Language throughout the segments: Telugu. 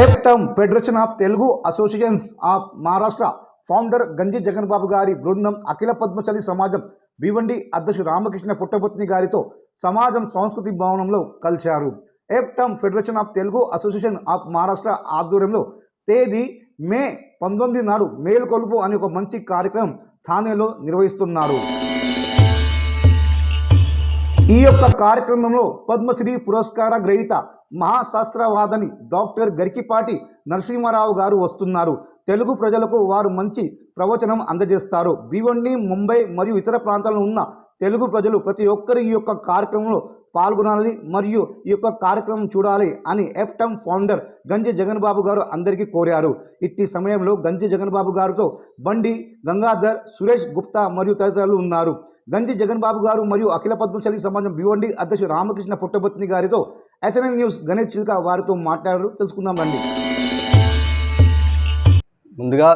FTAM federation of Telugu associations of Maharashtra. Founder Ganji Jagan Babu గారి బృందం అఖిల పద్మచలి సమాజం భివండి అధ్యక్షుడు రామకృష్ణ పుట్టపత్ని గారితో సమాజం సంస్కృతి భవనంలో కలిశారు. FTAM federation of Telugu association of Maharashtra ఆధ్వర్యంలో తేదీ మే పంతొమ్మిది నాడు మేల్కొలుపు అనే ఒక మంచి కార్యక్రమం థానేలో నిర్వహిస్తున్నారు. ఈ యొక్క కార్యక్రమంలో పద్మశ్రీ పురస్కార గ్రహీత మహాశాస్త్రవాదని డాక్టర్ గరికిపాటి నరసింహారావు గారు వస్తున్నారు. తెలుగు ప్రజలకు వారు మంచి ప్రవచనం అందజేస్తారు. భివండి ముంబై మరియు ఇతర ప్రాంతాల్లో ఉన్న తెలుగు ప్రజలు ప్రతి ఒక్కరు ఈ యొక్క కార్యక్రమంలో పాల్గొనాలి మరియు ఈ యొక్క కార్యక్రమం చూడాలి అని ఎఫ్టమ్ ఫౌండర్ గంజి జగన్ బాబు గారు అందరికీ కోరారు. ఇట్టి సమయంలో గంజి జగన్ బాబు గారితో బండి గంగాధర్ సురేష్ గుప్తా మరియు తదితరులు ఉన్నారు. గంజి జగన్ బాబు గారు మరియు అఖిల పద్మశాలి సమాజం భివండి అధ్యక్షుడు రామకృష్ణ పుట్టపత్ని గారితో ఎస్ఎన్ఎన్ న్యూస్ గణేష్ చిల్క వారితో మాట్లాడారు. తెలుసుకుందాం రండి. ముందుగా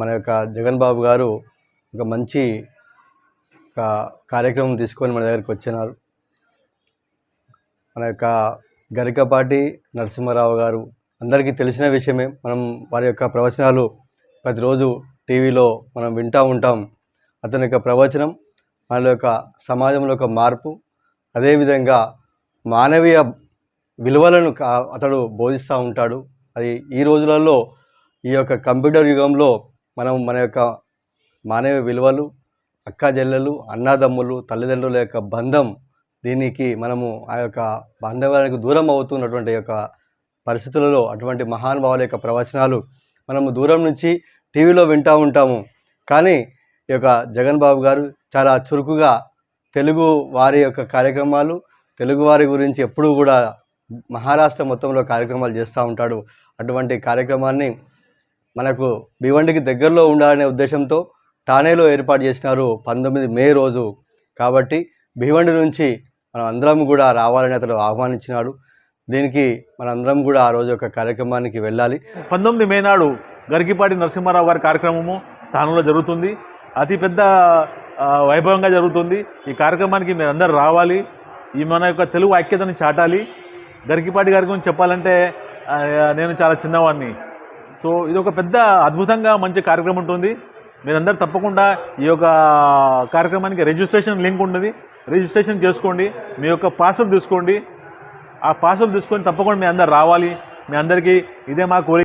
మన యొక్క జగన్ బాబు గారు ఒక మంచి ఒక కార్యక్రమం తీసుకొని మన దగ్గరికి వచ్చినారు. మన యొక్క గరికపాటి నరసింహారావు గారు అందరికీ తెలిసిన విషయమే. మనం వారి యొక్క ప్రవచనాలు ప్రతిరోజు టీవీలో మనం వింటూ ఉంటాం. అతని యొక్క ప్రవచనం మన యొక్క సమాజంలో ఒక మార్పు అదేవిధంగా మానవీయ విలువలను అతడు బోధిస్తూ ఉంటాడు. అది ఈ రోజులలో ఈ యొక్క కంప్యూటర్ యుగంలో మనం మన యొక్క మానవ విలువలు అక్క చెల్లెలు అన్నదమ్ములు తల్లిదండ్రుల యొక్క బంధం దీనికి మనము ఆ యొక్క బాంధవ్యానికి దూరం అవుతున్నటువంటి యొక్క పరిస్థితులలో అటువంటి మహానుభావుల యొక్క ప్రవచనాలు మనము దూరం నుంచి టీవీలో వింటూ ఉంటాము. కానీ ఈ యొక్క జగన్ బాబు గారు చాలా చురుకుగా తెలుగు వారి యొక్క కార్యక్రమాలు తెలుగు వారి గురించి ఎప్పుడూ కూడా మహారాష్ట్ర మొత్తంలో కార్యక్రమాలు చేస్తూ ఉంటాడు. అటువంటి కార్యక్రమాన్ని మనకు భివండికి దగ్గరలో ఉండాలనే ఉద్దేశంతో ఠానేలో ఏర్పాటు చేసినారు పంతొమ్మిది మే రోజు. కాబట్టి భివండి నుంచి మనం అందరం కూడా రావాలని అతడు ఆహ్వానించినాడు. దీనికి మనందరం కూడా ఆ రోజు ఒక కార్యక్రమానికి వెళ్ళాలి. పంతొమ్మిది మే నాడు గరికిపాటి నరసింహారావు గారి కార్యక్రమము స్థానంలో జరుగుతుంది. అతి పెద్ద వైభవంగా జరుగుతుంది. ఈ కార్యక్రమానికి మీరు అందరు రావాలి. ఈ మన యొక్క తెలుగు ఐక్యతను చాటాలి. గరికిపాటి గారి గురించి చెప్పాలంటే నేను చాలా చిన్నవాడిని సో ఇది ఒక పెద్ద అద్భుతంగా మంచి కార్యక్రమం ఉంటుంది. మీరందరూ తప్పకుండా ఈ యొక్క కార్యక్రమానికి రిజిస్ట్రేషన్ లింక్ ఉంటుంది. రిజిస్ట్రేషన్ చేసుకోండి. మీ యొక్క పాస్వర్డ్ తీసుకోండి. ఆ పాస్వర్డ్ తీసుకొని తప్పకుండా మీ అందరు రావాలి. మీ అందరికీ ఇదే మా కోరిక.